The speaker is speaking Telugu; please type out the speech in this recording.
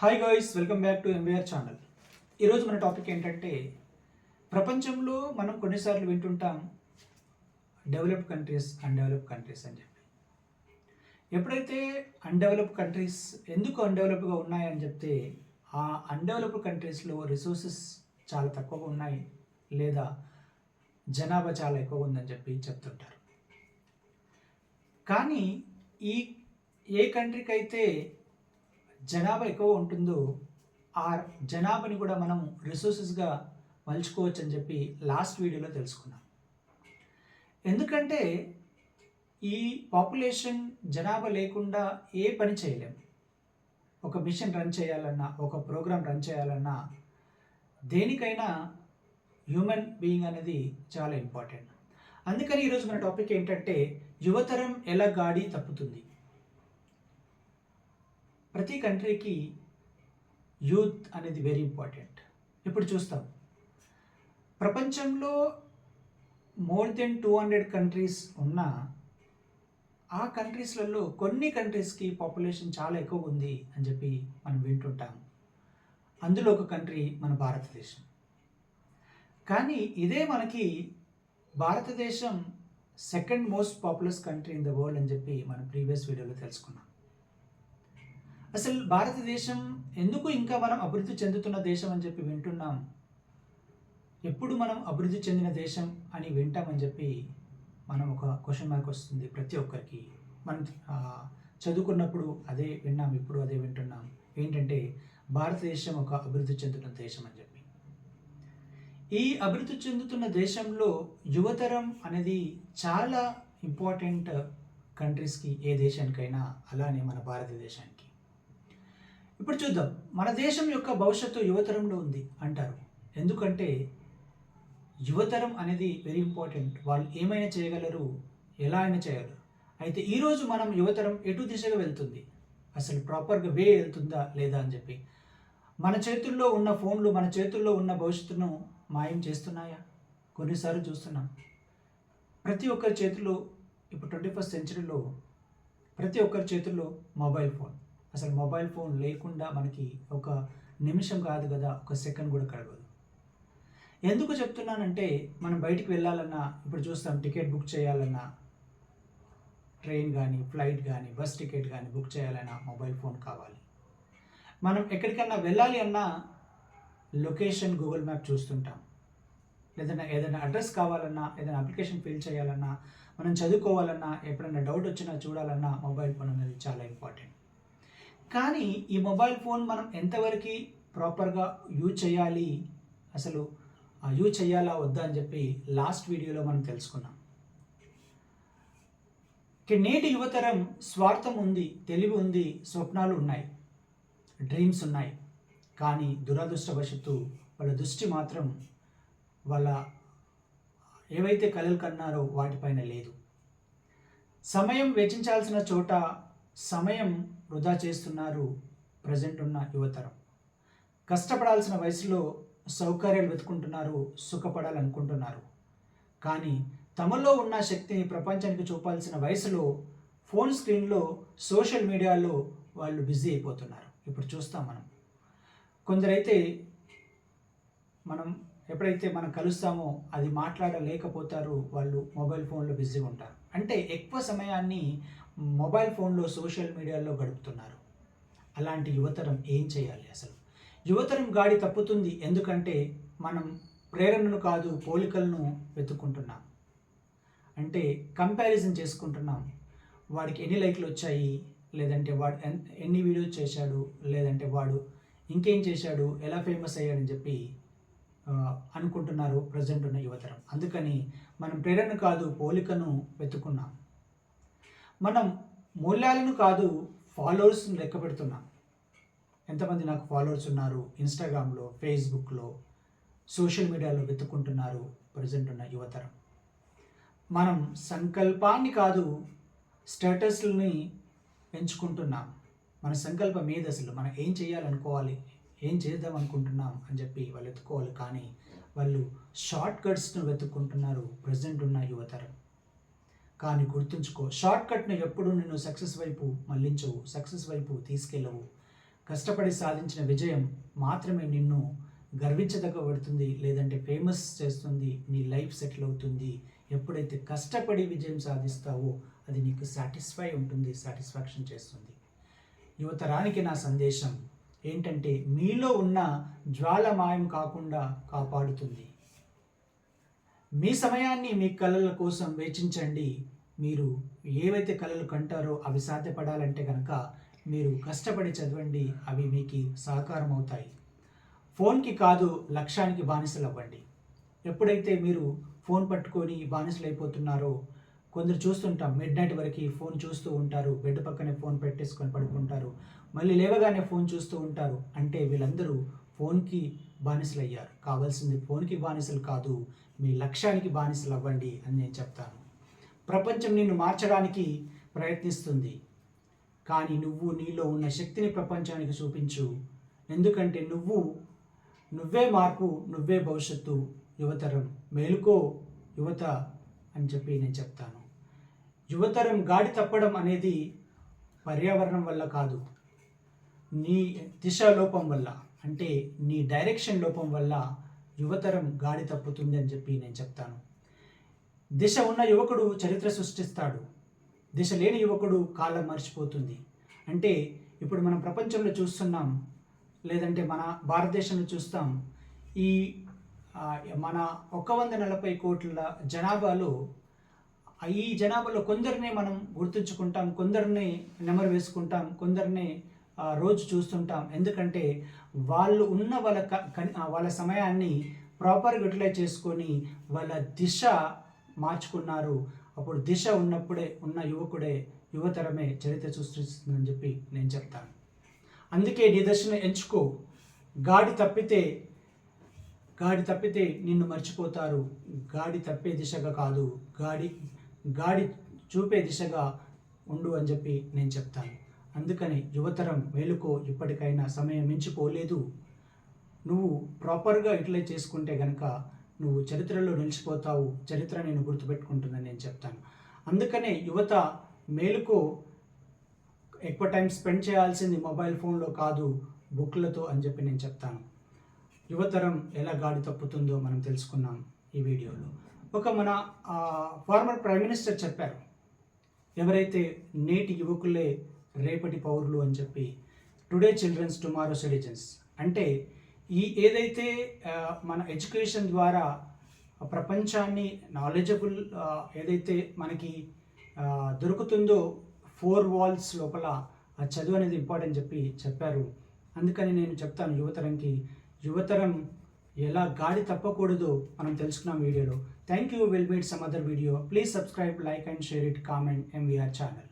Hi guys welcome back to MBR channel ఈరోజు మన టాపిక్ ఏంటంటే ప్రపంచంలో మనం కొన్నిసార్లు వింటుంటాం డెవలప్డ్ కంట్రీస్ అన్డెవలప్డ్ కంట్రీస్ అని చెప్పి. ఎప్పుడైతే అన్డెవలప్డ్ కంట్రీస్ ఎందుకు అన్డెవలప్డ్గా ఉన్నాయని చెప్తే ఆ అన్డెవలప్డ్ కంట్రీస్లో రిసోర్సెస్ చాలా తక్కువగా ఉన్నాయి లేదా జనాభా చాలా ఎక్కువ ఉందని చెప్పి చెప్తుంటారు. కానీ ఈ ఏ కంట్రీకి అయితే జనాభా ఎక్కువ ఉంటుందో ఆ జనాభాని కూడా మనం రిసోర్సెస్గా మలుచుకోవచ్చు అని చెప్పి లాస్ట్ వీడియోలో తెలుసుకున్నాం. ఎందుకంటే ఈ పాపులేషన్ జనాభా లేకుండా ఏ పని చేయలేము ఒక మిషన్ రన్ చేయాలన్నా ఒక ప్రోగ్రామ్ రన్ చేయాలన్నా దేనికైనా హ్యూమన్ బీయింగ్ అనేది చాలా ఇంపార్టెంట్ అందుకని ఈరోజు మన టాపిక్ ఏంటంటే యువతరం ఎలా గాడి తప్పుతుంది? ప్రతి కంట్రీకి యూత్ అనేది వెరీ ఇంపార్టెంట్ ఇప్పుడు చూస్తాం. ప్రపంచంలో more than two hundred countries ఉన్న ఆ కంట్రీస్లలో కొన్ని కంట్రీస్కి పాపులేషన్ చాలా ఎక్కువ ఉంది అని చెప్పి మనం వింటుంటాం. అందులో ఒక కంట్రీ మన భారతదేశం. కానీ ఇదే మనకి భారతదేశం second most populous country in the world అని చెప్పి మనం ప్రీవియస్ వీడియోలో తెలుసుకున్నాం. అసలు భారతదేశం ఎందుకు ఇంకా మనం అభివృద్ధి చెందుతున్న దేశం అని చెప్పి వింటున్నాం? ఎప్పుడు మనం అభివృద్ధి చెందిన దేశం అని వింటామని చెప్పి మనం ఒక క్వశ్చన్ మార్క్ వస్తుంది ప్రతి ఒక్కరికి. మనం చదువుకున్నప్పుడు అదే విన్నాం ఇప్పుడు అదే వింటున్నాం. ఏంటంటే భారతదేశం ఒక అభివృద్ధి చెందుతున్న దేశం అని చెప్పి. ఈ అభివృద్ధి చెందుతున్న దేశంలో యువతరం అనేది చాలా ఇంపార్టెంట్ కంట్రీస్కి ఏ దేశానికైనా అలానే మన భారతదేశానికి. ఇప్పుడు చూద్దాం. మన దేశం యొక్క భవిష్యత్తు యువతరంలో ఉంది అంటారు. ఎందుకంటే యువతరం అనేది వెరీ ఇంపార్టెంట్ వాళ్ళు ఏమైనా చేయగలరు ఎలా అయినా చేయగలరు. అయితే ఈరోజు మనం యువతరం ఎటు దిశగా వెళ్తుంది? అసలు ప్రాపర్గా వే వెళ్తుందా లేదా అని చెప్పి. మన చేతుల్లో ఉన్న ఫోన్లు మన చేతుల్లో ఉన్న భవిష్యత్తును మాయం చేస్తున్నాయా? కొన్నిసార్లు చూస్తున్నాం. ప్రతి ఒక్కరి చేతిలో ఇప్పుడు ట్వంటీ ఫస్ట్ సెంచరీలో ప్రతి ఒక్కరి చేతుల్లో మొబైల్ ఫోన్ అసలు మొబైల్ ఫోన్ లేకుండా మనకి ఒక నిమిషం కాదు కదా ఒక సెకండ్ కూడా కలగదు ఎందుకు చెప్తున్నానంటే మనం బయటికి వెళ్ళాలన్నా ఇప్పుడు చూస్తాం టికెట్ బుక్ చేయాలన్నా ట్రైన్ కానీ ఫ్లైట్ కానీ బస్ టికెట్ కానీ బుక్ చేయాలన్నా మొబైల్ ఫోన్ కావాలి. మనం ఎక్కడికన్నా వెళ్ళాలి అన్నా లొకేషన్ గూగుల్ మ్యాప్ చూస్తుంటాం. ఏదైనా ఏదైనా అడ్రస్ కావాలన్నా ఏదైనా అప్లికేషన్ ఫిల్ చేయాలన్నా మనం చదువుకోవాలన్నా ఎప్పుడైనా డౌట్ వచ్చినా చూడాలన్నా మొబైల్ ఫోన్ అనేది చాలా ఇంపార్టెంట్. కానీ ఈ మొబైల్ ఫోన్ మనం ఎంతవరకు ప్రాపర్గా యూజ్ చేయాలి? అసలు యూజ్ చేయాలా వద్దా అని చెప్పి లాస్ట్ వీడియోలో మనం తెలుసుకున్నాం. నేటి యువతరం స్వార్థం ఉంది తెలివి ఉంది స్వప్నాలు ఉన్నాయి డ్రీమ్స్ ఉన్నాయి. కానీ దురదృష్టవశత్తు వాళ్ళ దృష్టి మాత్రం వాళ్ళ ఏవైతే కలలు కన్నారో వాటిపైన లేదు. సమయం వెచ్చించాల్సిన చోట సమయం వృధా చేస్తున్నారు ప్రజెంట్ ఉన్న యువతరం. కష్టపడాల్సిన వయసులో సౌకర్యాలు వెతుకుంటున్నారు సుఖపడాలనుకుంటున్నారు. కానీ తమలో ఉన్న శక్తిని ప్రపంచానికి చూపాల్సిన వయసులో ఫోన్ స్క్రీన్లో సోషల్ మీడియాలో వాళ్ళు బిజీ అయిపోతున్నారు. ఇప్పుడు చూస్తాం మనం. కొందరైతే మనం ఎప్పుడైతే మనం కలుస్తామో అది మాట్లాడలేకపోతారు వాళ్ళు మొబైల్ ఫోన్లో బిజీగా ఉంటారు. అంటే ఎక్కువ సమయాన్ని మొబైల్ ఫోన్లో సోషల్ మీడియాలో గడుపుతున్నారు. అలాంటి యువతరం ఏం చేయాలి అసలు? యువతరం గాడి తప్పుతుంది ఎందుకంటే మనం ప్రేరణను కాదు పోలికలను వెతుక్కుంటున్నాం. అంటే కంపారిజన్ చేసుకుంటున్నాం. వాడికి ఎన్ని లైక్లు వచ్చాయి లేదంటే వాడు ఎన్- ఎన్ని వీడియోస్ చేశాడు లేదంటే వాడు ఇంకేం చేశాడు ఎలా ఫేమస్ అయ్యాడని చెప్పి అనుకుంటున్నారు ప్రజెంట్ ఉన్న యువతరం. అందుకని మనం ప్రేరణ కాదు పోలికను వెతుకున్నాం. మనం మూల్యాలను కాదు ఫాలోవర్స్ని లెక్క పెడుతున్నాం. ఎంతమంది నాకు ఫాలోవర్స్ ఉన్నారు ఇన్స్టాగ్రామ్లో ఫేస్బుక్లో సోషల్ మీడియాలో వెతుక్కుంటున్నారు ప్రజెంట్ ఉన్న యువతరం. మనం సంకల్పాన్ని కాదు స్టేటస్ని పెంచుకుంటున్నాం మన సంకల్పం ఏది అసలు? మనం ఏం చేయాలనుకోవాలి? ఏం చేద్దాం అనుకుంటున్నాం అని చెప్పి వాళ్ళు ఎత్తుకోవాలి. కానీ వాళ్ళు షార్ట్ కట్స్ను వెతుక్కుంటున్నారు. ప్రజెంట్ ఉన్న యువతరం. కానీ గుర్తుంచుకో షార్ట్ కట్ను ఎప్పుడు నిన్ను సక్సెస్ వైపు మళ్ళించవు సక్సెస్ వైపు తీసుకెళ్ళవు కష్టపడి సాధించిన విజయం మాత్రమే నిన్ను గర్వించదగ్గబడుతుంది. లేదంటే ఫేమస్ చేస్తుంది. నీ లైఫ్ సెటిల్ అవుతుంది. ఎప్పుడైతే కష్టపడి విజయం సాధిస్తావో అది నీకు సాటిస్ఫై ఉంటుంది సాటిస్ఫాక్షన్ చేస్తుంది. యువతరానికి నా సందేశం ఏంటంటే మీలో ఉన్న జ్వాల మాయం కాకుండా కాపాడుతుంది. మీ సమయాన్ని మీ కళల కోసం వేచించండి మీరు ఏవైతే కళలు కంటారో అవి సాధ్యపడాలంటే కనుక మీరు కష్టపడి చదవండి. అవి మీకు సహకారం అవుతాయి ఫోన్కి కాదు లక్ష్యానికి బానిసలు అవ్వండి ఎప్పుడైతే మీరు ఫోన్ పట్టుకొని బానిసలు అయిపోతున్నారో కొందరు చూస్తుంటాం మిడ్ నైట్ వరకు ఫోన్ చూస్తూ ఉంటారు బెడ్ పక్కనే ఫోన్ పెట్టేసుకొని పడుకుంటారు మళ్ళీ లేవగానే ఫోన్ చూస్తూ ఉంటారు. అంటే వీళ్ళందరూ ఫోన్కి బానిసలు అయ్యారు కావాల్సింది ఫోన్కి బానిసలు కాదు మీ లక్ష్యానికి బానిసలు అవ్వండి అని నేను చెప్తాను. ప్రపంచం నిన్ను మార్చడానికి ప్రయత్నిస్తుంది. కానీ నువ్వు నీలో ఉన్న శక్తిని ప్రపంచానికి చూపించు. ఎందుకంటే నువ్వు నువ్వే మార్పు నువ్వే భవిష్యత్తు యువతరం. మేలుకో యువత అని చెప్పి నేను చెప్తాను. యువతరం గాడి తప్పడం అనేది పర్యావరణం వల్ల కాదు. నీ దిశ లోపం వల్ల అంటే నీ డైరెక్షన్ లోపం వల్ల యువతరం గాడి తప్పుతుంది అని చెప్పి నేను చెప్తాను. దిశ ఉన్న యువకుడు చరిత్ర సృష్టిస్తాడు. దిశ లేని యువకుడు కాలం మర్చిపోతుంది. అంటే ఇప్పుడు మనం ప్రపంచంలో చూస్తున్నాం లేదంటే మన భారతదేశంలో చూస్తాం ఈ మన ఒక వంద నలభై కోట్ల జనాభాలో ఈ జనాభాలో కొందరిని మనం గుర్తుంచుకుంటాం కొందరిని నెమరు వేసుకుంటాం కొందరిని ఆ, రోజు చూస్తుంటాం. ఎందుకంటే వాళ్ళు ఉన్న వాళ్ళ క- వాళ్ళ సమయాన్ని ప్రాపర్గా యూటిలైజ్ చేసుకొని వాళ్ళ దిశ మార్చుకున్నారు. అప్పుడు దిశ ఉన్నప్పుడే ఉన్న యువకుడే యువతరమే చరిత్ర సృష్టిస్తుందని చెప్పి నేను చెప్తాను. అందుకే నీ దశను ఎంచుకో. గాడి తప్పితే గాడి తప్పితే నిన్ను మర్చిపోతారు. గాడి తప్పే దిశగా కాదు. గాడి గాడి చూపే దిశగా ఉండు అని చెప్పి నేను చెప్తాను. అందుకని యువతరం మేలుకో ఇప్పటికైనా సమయం మించిపోలేదు. నువ్వు ప్రాపర్గా యూటిలైజ్ చేసుకుంటే కనుక నువ్వు చరిత్రలో నిలిచిపోతావు. చరిత్ర నేను గుర్తుపెట్టుకుంటుందని నేను చెప్తాను. అందుకనే యువత మేలుకో ఎక్కువ టైం స్పెండ్ చేయాల్సింది మొబైల్ ఫోన్లో కాదు బుక్లతో అని చెప్పి నేను చెప్తాను. యువతరం ఎలా గాడి తప్పుతుందో మనం తెలుసుకున్నాం ఈ వీడియోలో. ఒక మన ఫార్మర్ ప్రైమ్ మినిస్టర్ చెప్పారు. ఎవరైతే నేటి యువకులే రేపటి పౌరులు అని చెప్పి టుడే చిల్డ్రన్స్ టుమారో సిటిజన్స్ అంటే ఈ ఏదైతే మన ఎడ్యుకేషన్ ద్వారా ప్రపంచాన్ని నాలెడ్జబుల్ ఏదైతే మనకి దొరుకుతుందో ఫోర్ వాల్స్ లోపల ఆ చదువు అనేది ఇంపార్టెంట్ చెప్పి చెప్పారు. అందుకని నేను చెప్తాను యువతరంకి యువతరం ఎలా గాడి తప్పకూడదో మనం తెలుసుకున్నాం వీడియోలో. Thank you will meet some other video please subscribe like and share it comment MVR channel